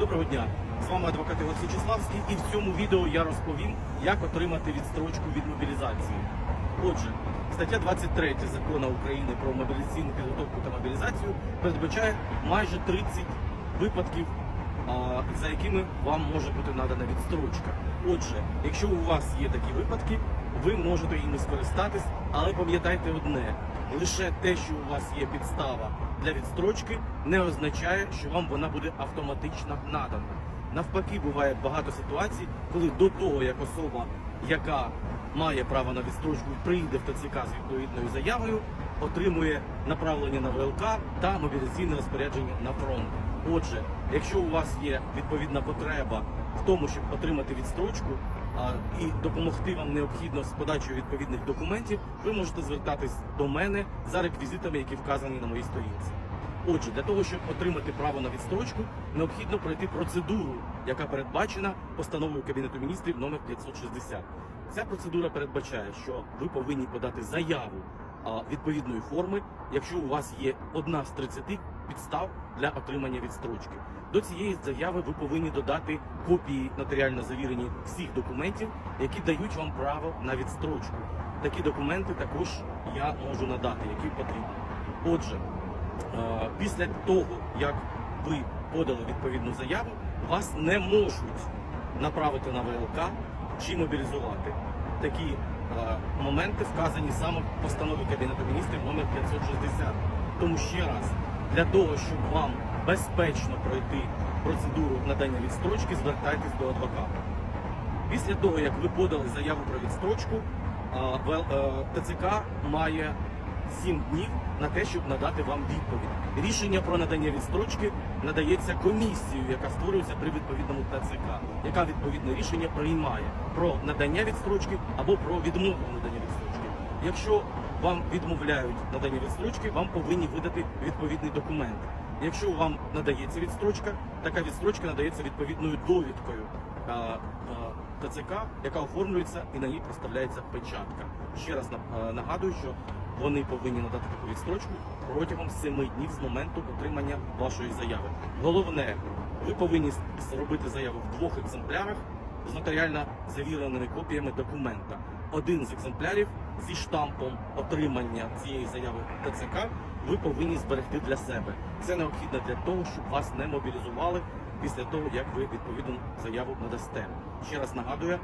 Доброго дня! З вами адвокат Ігор Січеславський і в цьому відео я розповім, як отримати відстрочку від мобілізації. Отже, стаття 23 закону України про мобілізаційну підготовку та мобілізацію передбачає майже 30 випадків, за якими вам може бути надана відстрочка. Отже, якщо у вас є такі випадки, ви можете їми скористатись, але пам'ятайте одне: лише те, що у вас є підстава для відстрочки, не означає, що вам вона буде автоматично надана. Навпаки, буває багато ситуацій, коли до того, як особа, яка має право на відстрочку, прийде в ТЦК з відповідною заявою, отримує направлення на ВЛК та мобілізаційне розпорядження на фронт. Отже, якщо у вас є відповідна потреба в тому, щоб отримати відстрочку і допомогти вам необхідно з подачею відповідних документів, ви можете звертатись до мене за реквізитами, які вказані на моїй сторінці. Отже, для того, щоб отримати право на відстрочку, необхідно пройти процедуру, яка передбачена постановою Кабінету міністрів номер 560. Ця процедура передбачає, що ви повинні подати заяву відповідної форми, якщо у вас є одна з 30 підстав для отримання відстрочки. До цієї заяви ви повинні додати копії нотаріально завірені всіх документів, які дають вам право на відстрочку. Такі документи також я можу надати, які потрібні. Отже, Е, після того, як ви подали відповідну заяву, вас не можуть направити на ВЛК чи мобілізувати. Такі е, моменти вказані саме в постанові Кабінету міністрів номер 560. Тому ще раз, для того, щоб вам безпечно пройти процедуру надання відстрочки, звертайтесь до адвоката. Після того, як ви подали заяву про відстрочку, е, ТЦК має 7 днів на те, щоб надати вам відповідь. Рішення про надання відстрочки надається комісією, яка створюється при відповідному ТЦК, яка відповідне рішення приймає про надання відстрочки або про відмову надання відстрочки. Якщо вам відмовляють надання відстрочки, вам повинні видати відповідний документ. Якщо вам надається відстрочка, така відстрочка надається відповідною довідкою. ТЦК, яка оформлюється і на ній проставляється печатка. Ще раз на- нагадую, що вони повинні надати таку відстрочку протягом 7 днів з моменту отримання вашої заяви. Головне, ви повинні зробити заяву в двох екземплярах з нотаріально завіреними копіями документа. Один з екземплярів зі штампом отримання цієї заяви ТЦК ви повинні зберегти для себе. Це необхідно для того, щоб вас не мобілізували після того, як ви відповідну заяву надасте. Ще раз нагадую,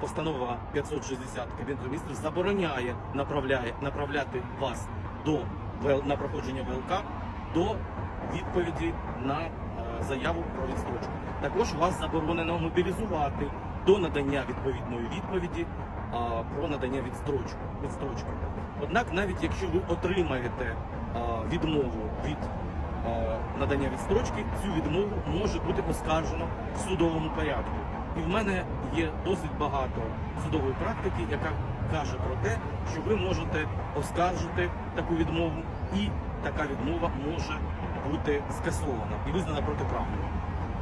постанова 560 Кабінету міністрів забороняє направляє, направляти вас до на проходження ВЛК до відповіді на е, заяву про відстрочку. Також вас заборонено мобілізувати до надання відповідної відповіді про надання відстрочки. відстрочки. Однак, навіть якщо ви отримаєте відмову від надання відстрочки, цю відмову може бути оскаржено в судовому порядку. І в мене є досить багато судової практики, яка каже про те, що ви можете оскаржити таку відмову, і така відмова може бути скасована і визнана протиправною.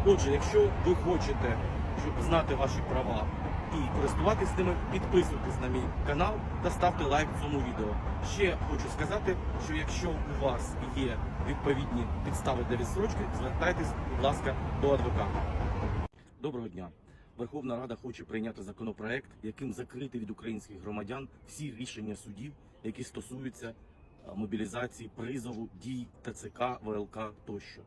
Отже, якщо ви хочете знати ваші права і користуватись ними, підписуйтесь на мій канал та ставте лайк цьому відео. Ще хочу сказати, що якщо у вас є відповідні підстави для відстрочки, звертайтесь, будь ласка, до адвоката. Доброго дня. Верховна Рада хоче прийняти законопроект, яким закрити від українських громадян всі рішення судів, які стосуються мобілізації, призову, дій ТЦК, ВЛК тощо.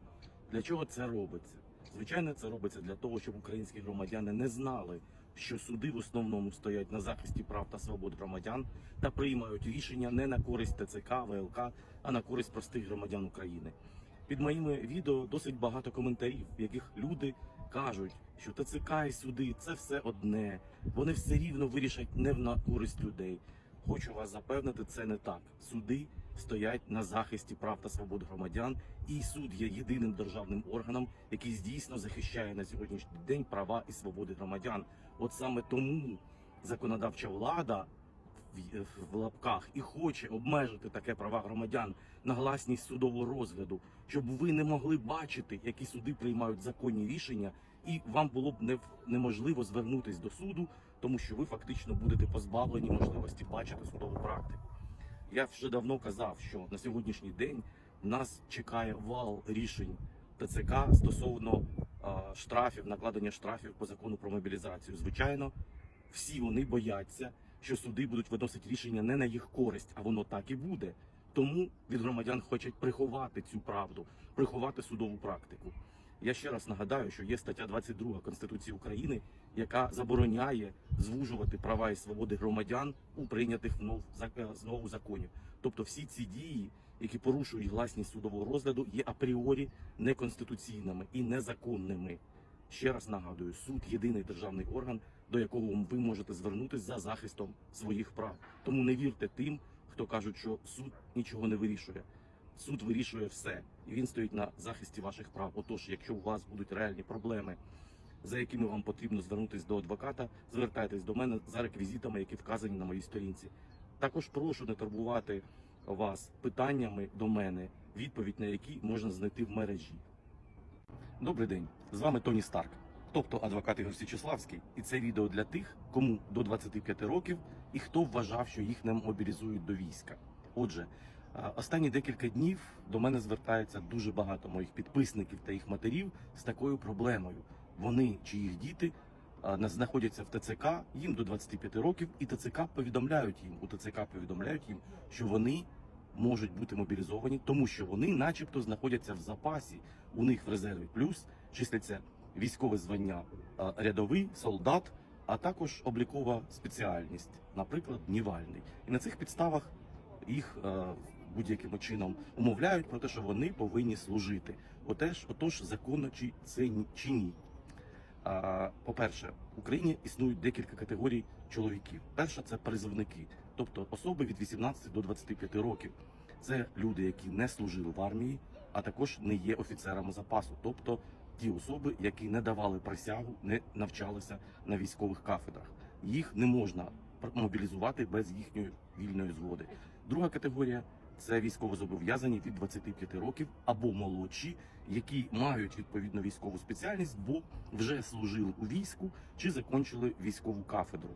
Для чого це робиться? Звичайно, це робиться для того, щоб українські громадяни не знали, що суди в основному стоять на захисті прав та свобод громадян та приймають рішення не на користь ТЦК, ВЛК, а на користь простих громадян України. Під моїми відео досить багато коментарів, в яких люди кажуть, що ТЦК і суди це все одне, вони все рівно вирішать не на користь людей. Хочу вас запевнити, це не так. Суди стоять на захисті прав та свобод громадян, і суд є єдиним державним органом, який дійсно захищає на сьогоднішній день права і свободи громадян. От саме тому законодавча влада в, лапках і хоче обмежити таке права громадян на гласність судового розгляду, щоб ви не могли бачити, які суди приймають законні рішення, і вам було б не, неможливо звернутись до суду, тому що ви фактично будете позбавлені можливості бачити судову практику. Я вже давно казав, що на сьогоднішній день нас чекає вал рішень ТЦК стосовно а, штрафів, накладення штрафів по закону про мобілізацію. Звичайно, всі вони бояться, що суди будуть виносити рішення не на їх користь, а воно так і буде. Тому від громадян хочуть приховати цю правду, приховати судову практику. Я ще раз нагадаю, що є стаття 22 Конституції України, яка забороняє звужувати права і свободи громадян у прийнятих знову законів. Тобто всі ці дії, які порушують гласність судового розгляду, є апріорі неконституційними і незаконними. Ще раз нагадую, суд єдиний державний орган, до якого ви можете звернутися за захистом своїх прав. Тому не вірте тим, хто кажуть, що суд нічого не вирішує. Суд вирішує все, і він стоїть на захисті ваших прав. Отож, якщо у вас будуть реальні проблеми, за якими вам потрібно звернутися до адвоката, звертайтесь до мене за реквізитами, які вказані на моїй сторінці. Також прошу не турбувати вас питаннями до мене, відповідь на які можна знайти в мережі. Добрий день, з вами Тоні Старк, тобто адвокат Ігор Січеславський, і це відео для тих, кому до 25 років і хто вважав, що їх не мобілізують до війська. Отже, останні декілька днів до мене звертається дуже багато моїх підписників та їх матерів з такою проблемою. Вони чи їх діти на- знаходяться в ТЦК, їм до 25 років, і ТЦК повідомляють їм. У ТЦК повідомляють їм, що вони можуть бути мобілізовані, тому що вони, начебто, знаходяться в запасі. У них в резерві плюс числяться військове звання рядовий, солдат, а також облікова спеціальність, наприклад, днівальний. І на цих підставах їх е, будь-яким чином умовляють про те, що вони повинні служити. Отеж, отож, законно чи це чи ні. По-перше, в Україні існують декілька категорій чоловіків. Перша це призовники, тобто особи від 18 до 25 років. Це люди, які не служили в армії, а також не є офіцерами запасу, тобто ті особи, які не давали присягу, не навчалися на військових кафедрах. Їх не можна мобілізувати без їхньої вільної згоди. Друга категорія це військовозобов'язані від 25 років або молодші, які мають відповідну військову спеціальність, бо вже служили у війську чи закінчили військову кафедру.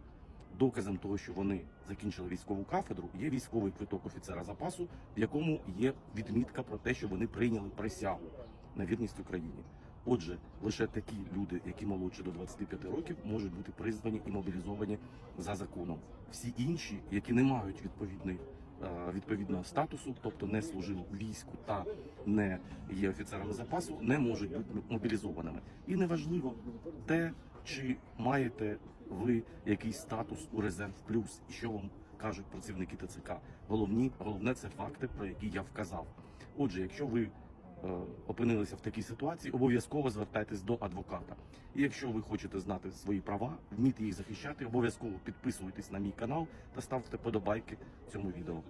Доказом того, що вони закінчили військову кафедру, є військовий квиток офіцера запасу, в якому є відмітка про те, що вони прийняли присягу на вірність Україні. Отже, лише такі люди, які молодші до 25 років, можуть бути призвані і мобілізовані за законом. Всі інші, які не мають відповідної відповідного статусу, тобто не служив у війську та не є офіцерами запасу, не можуть бути мобілізованими. І неважливо те, чи маєте ви якийсь статус у резерв плюс, і що вам кажуть працівники ТЦК. Головні, головне це факти, про які я вказав. Отже, якщо ви е, опинилися в такій ситуації, обов'язково звертайтесь до адвоката. І якщо ви хочете знати свої права, вміти їх захищати, обов'язково підписуйтесь на мій канал та ставте подобайки цьому відео.